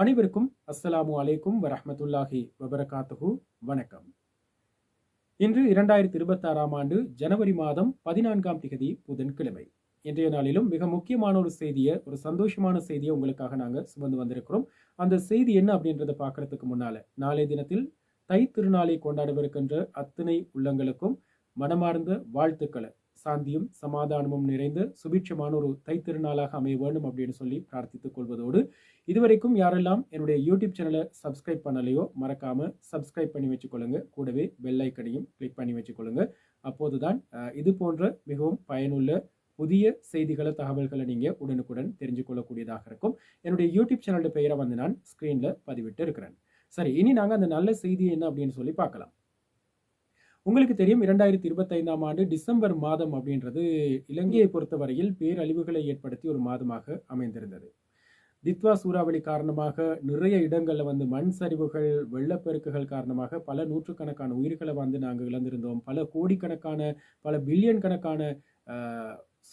அனைவருக்கும் அஸ்ஸலாமு அலைக்கும் வரஹமத்துல்லாஹி வபரகாத்துஹு. வணக்கம். இன்று இரண்டாயிரத்தி இருபத்தாறாம் ஆண்டு ஜனவரி மாதம் பதினான்காம் திகதி புதன்கிழமை. இன்றைய நாளிலும் மிக முக்கியமான ஒரு செய்தியை ஒரு சந்தோஷமான செய்தியை உங்களுக்காக நாங்கள் சுமந்து வந்திருக்கிறோம். அந்த செய்தி என்ன அப்படின்றத பார்க்கறதுக்கு முன்னால நாளைய தினத்தில் தை திருநாளை கொண்டாடவிருக்கின்ற அத்தனை உள்ளங்களுக்கும் மனமார்ந்த வாழ்த்துக்களை. சாந்தியும் சமாதானமும் நிறைந்த சுபிட்சமான ஒரு தைத்திருநாளாக அமைய வேண்டும் அப்படின்னு சொல்லி பிரார்த்தித்துக் கொள்வதோடு இதுவரைக்கும் யாரெல்லாம் என்னுடைய யூடியூப் சேனலை சப்ஸ்கிரைப் பண்ணலையோ மறக்காம சப்ஸ்கிரைப் பண்ணி வச்சுக்கொள்ளுங்க. கூடவே பெல்லைக்கனையும் கிளிக் பண்ணி வச்சுக்கொள்ளுங்க. அப்போதுதான் இது போன்ற மிகவும் பயனுள்ள புதிய செய்திகளை தகவல்களை நீங்கள் உடனுக்குடன் தெரிஞ்சு கொள்ளக்கூடியதாக இருக்கும். என்னுடைய யூடியூப் சேனலோட பெயரை வந்து நான் ஸ்க்ரீனில் பதிவிட்டு இருக்கிறேன். சரி இனி நாங்கள் அந்த நல்ல செய்தி என்ன அப்படின்னு சொல்லி பார்க்கலாம். உங்களுக்கு தெரியும் இரண்டாயிரத்தி இருபத்தைந்தாம் ஆண்டு டிசம்பர் மாதம் அப்படின்றது இலங்கையை பொறுத்தவரையில் பேரழிவுகளை ஏற்படுத்தி ஒரு மாதமாக அமைந்திருந்தது. தித்வா சூறாவளி காரணமாக நிறைய இடங்களில் வந்து மண் சரிவுகள் வெள்ளப்பெருக்குகள் காரணமாக பல நூற்றுக்கணக்கான உயிர்களை வந்து நாங்கள் இழந்திருந்தோம். பல கோடிக்கணக்கான பல பில்லியன் கணக்கான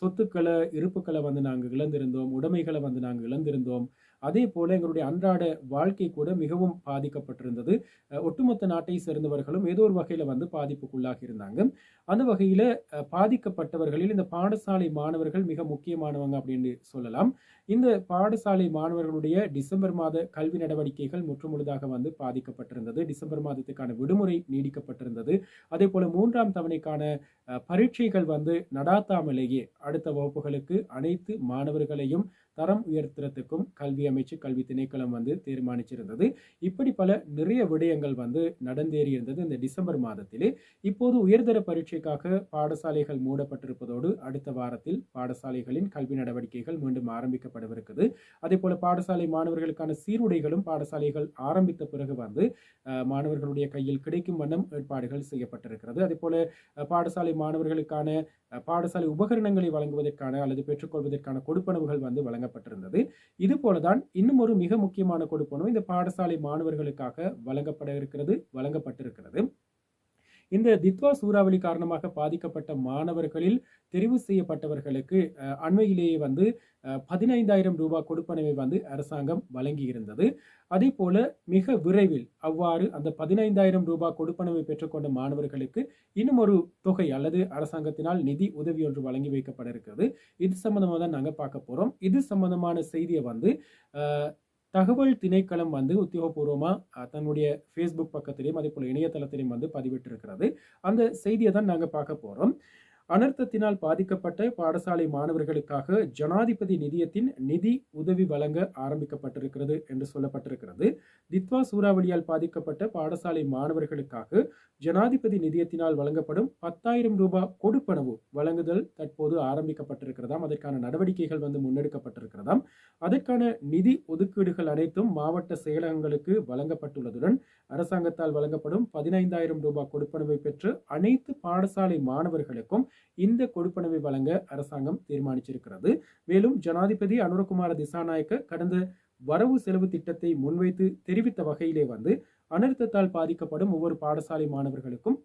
சொத்துக்களை இருப்புக்களை வந்து நாங்கள் இழந்திருந்தோம். உடைமைகளை வந்து நாங்கள் இழந்திருந்தோம். அதே போல எங்களுடைய அன்றாட வாழ்க்கை கூட மிகவும் பாதிக்கப்பட்டிருந்தது. ஒட்டுமொத்த நாட்டை சேர்ந்தவர்களும் ஏதோ ஒரு வகையில் வந்து பாதிப்புக்குள்ளாகி இருந்தாங்க அந்த வகையில் பாதிக்கப்பட்டவர்களில் இந்த பாடசாலை மாணவர்கள் மிக முக்கியமானவங்க அப்படின்னு சொல்லலாம். இந்த பாடசாலை மாணவர்களுடைய டிசம்பர் மாத கல்வி நடவடிக்கைகள் முற்றுமுழுதாக வந்து பாதிக்கப்பட்டிருந்தது. டிசம்பர் மாதத்துக்கான விடுமுறை நீடிக்கப்பட்டிருந்தது. அதே போல மூன்றாம் தவணைக்கான பரீட்சைகள் வந்து நடாத்தாமலேயே அடுத்த வகுப்புகளுக்கு அனைத்து மாணவர்களையும் தரம் உயர்த்துறதுக்கும் கல்வி அமைச்சு கல்வி திணைக்களம் வந்து தீர்மானிச்சிருந்தது. இப்படி பல நிறைய விடயங்கள் வந்து நடந்தேறி இருந்தது இந்த டிசம்பர் மாதத்திலே. இப்போது உயர்தர பரீட்சை பரீட்சைக்காக பாடசாலைகள் மூடப்பட்டிருப்பதோடு அடுத்த வாரத்தில் பாடசாலைகளின் கல்வி நடவடிக்கைகள் மீண்டும் ஆரம்பிக்கப்படவிருக்குது. அதே போல பாடசாலை மாணவர்களுக்கான சீருடைகளும் பாடசாலைகள் ஆரம்பித்த பிறகு வந்து மாணவர்களுடைய கையில் கிடைக்கும் வண்ணம் ஏற்பாடுகள் செய்யப்பட்டிருக்கிறது. அதே போல பாடசாலை மாணவர்களுக்கான பாடசாலை உபகரணங்களை வழங்குவதற்கான அல்லது பெற்றுக்கொள்வதற்கான கொடுப்பனவுகள் வந்து வழங்கப்பட்டிருந்தது. இது போலதான் இன்னும் ஒரு மிக முக்கியமான கொடுப்பனவு இந்த பாடசாலை மாணவர்களுக்காக வழங்கப்பட இருக்கிறது வழங்கப்பட்டிருக்கிறது. இந்த தித்வா சூறாவளி காரணமாக பாதிக்கப்பட்ட மாணவர்களில் தெரிவு செய்யப்பட்டவர்களுக்கு அண்மையிலேயே வந்து பதினைந்தாயிரம் ரூபாய் கொடுப்பனவை வந்து அரசாங்கம் வழங்கி இருந்தது அதே போல மிக விரைவில் அவ்வாறு அந்த பதினைந்தாயிரம் ரூபாய் கொடுப்பனவை பெற்றுக்கொண்ட மாணவர்களுக்கு இன்னும் ஒரு தொகை அல்லது அரசாங்கத்தினால் நிதி உதவி ஒன்று வழங்கி வைக்கப்பட இருக்கிறது. இது சம்பந்தமாக தான் நாங்கள் பார்க்க போகிறோம் இது சம்பந்தமான செய்தியை வந்து தகவல் திணைக்களம் வந்து உத்தியோகபூர்வமாக தன்னுடைய ஃபேஸ்புக் பக்கத்திலையும் அதே போல் இணையதளத்திலையும் வந்து பதிவிட்டிருக்கிறது. அந்த செய்தியை தான் நாங்கள் பார்க்க போகிறோம் அனர்த்தத்தினால் பாதிக்கப்பட்ட பாடசாலை மாணவர்களுக்காக ஜனாதிபதி நிதியத்தின் நிதி உதவி வழங்க ஆரம்பிக்கப்பட்டிருக்கிறது என்று சொல்லப்பட்டிருக்கிறது. தித்வா சூறாவளியால் பாதிக்கப்பட்ட பாடசாலை மாணவர்களுக்காக ஜனாதிபதி நிதியத்தினால் வழங்கப்படும் பத்தாயிரம் ரூபாய் கொடுப்பனவு வழங்குதல் தற்போது ஆரம்பிக்கப்பட்டிருக்கிறதாம். அதற்கான நடவடிக்கைகள் வந்து முன்னெடுக்கப்பட்டிருக்கிறதாம். அதற்கான நிதி ஒதுக்கீடுகள் அனைத்தும் மாவட்ட செயலகங்களுக்கு வழங்கப்பட்டுள்ளதுடன் அரசாங்கத்தால் வழங்கப்படும் பதினைந்தாயிரம் ரூபாய் கொடுப்பனவை பெற்று அனைத்து பாடசாலை மாணவர்களுக்கும் இந்த கொடுப்பனவை வழங்க அரசாங்கம் தீர்மானிச்சிருக்கிறது. மேலும் ஜனாதிபதி அனுரகுமார திசாநாயக்க கடந்த வரவு செலவு திட்டத்தை முன்வைத்து தெரிவித்த வகையிலே வந்து அனர்த்தத்தால் பாதிக்கப்படும் ஒவ்வொரு பாடசாலை மாணவர்களுக்கும்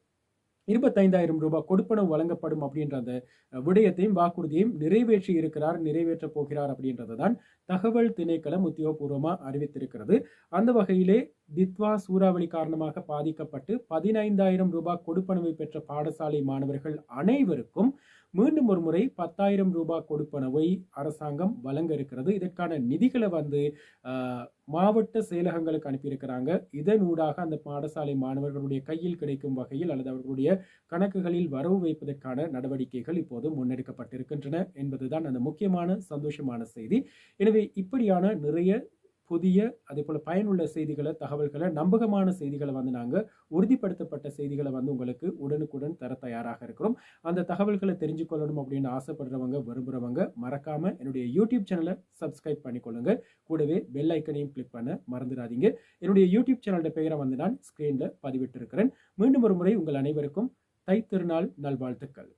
இருபத்தைந்தாயிரம் ரூபாய் கொடுப்பனவு வழங்கப்படும் அப்படின்ற அந்த விடயத்தையும் வாக்குறுதியையும் நிறைவேற்றி இருக்கிறார் நிறைவேற்ற போகிறார் அப்படின்றது தான் தகவல் திணைக்களம் உத்தியோகபூர்வமாக அறிவித்திருக்கிறது. அந்த வகையிலே தித்வா சூறாவளி காரணமாக பாதிக்கப்பட்டு பதினைந்தாயிரம் ரூபாய் கொடுப்பனவை பெற்ற பாடசாலை மாணவர்கள் அனைவருக்கும் மீண்டும் ஒரு முறை பத்தாயிரம் ரூபாய் கொடுப்பனவை அரசாங்கம் வழங்க இருக்கிறது. இதற்கான நிதிகளை வந்து மாவட்ட செயலகங்களுக்கு அனுப்பியிருக்கிறாங்க. இதனூடாக அந்த பாடசாலை மாணவர்களுடைய கையில் கிடைக்கும் வகையில் அல்லது அவர்களுடைய கணக்குகளில் வரவு வைப்பதற்கான நடவடிக்கைகள் இப்போது முன்னெடுக்கப்பட்டிருக்கின்றன என்பதுதான் அந்த முக்கியமான சந்தோஷமான செய்தி. எனவே இப்படியான நிறைய புதிய அதே போல் பயனுள்ள செய்திகளை தகவல்களை நம்பகமான செய்திகளை வந்து நாங்கள் உறுதிப்படுத்தப்பட்ட செய்திகளை வந்து உங்களுக்கு உடனுக்குடன் தர தயாராக இருக்கிறோம். அந்த தகவல்களை தெரிஞ்சு கொள்ளணும் அப்படின்னு ஆசைப்படுறவங்க விரும்புகிறவங்க மறக்காமல் என்னுடைய யூடியூப் சேனலை சப்ஸ்கிரைப் பண்ணிக்கொள்ளுங்க. கூடவே பெல் ஐக்கனையும் கிளிக் பண்ண மறந்துடாதீங்க. என்னுடைய யூடியூப் சேனலோட பெயரை வந்து நான் ஸ்க்ரீனில் பதிவிட்டிருக்கிறேன். மீண்டும் ஒரு முறை உங்கள் அனைவருக்கும் தை திருநாள் நல்வாழ்த்துக்கள்.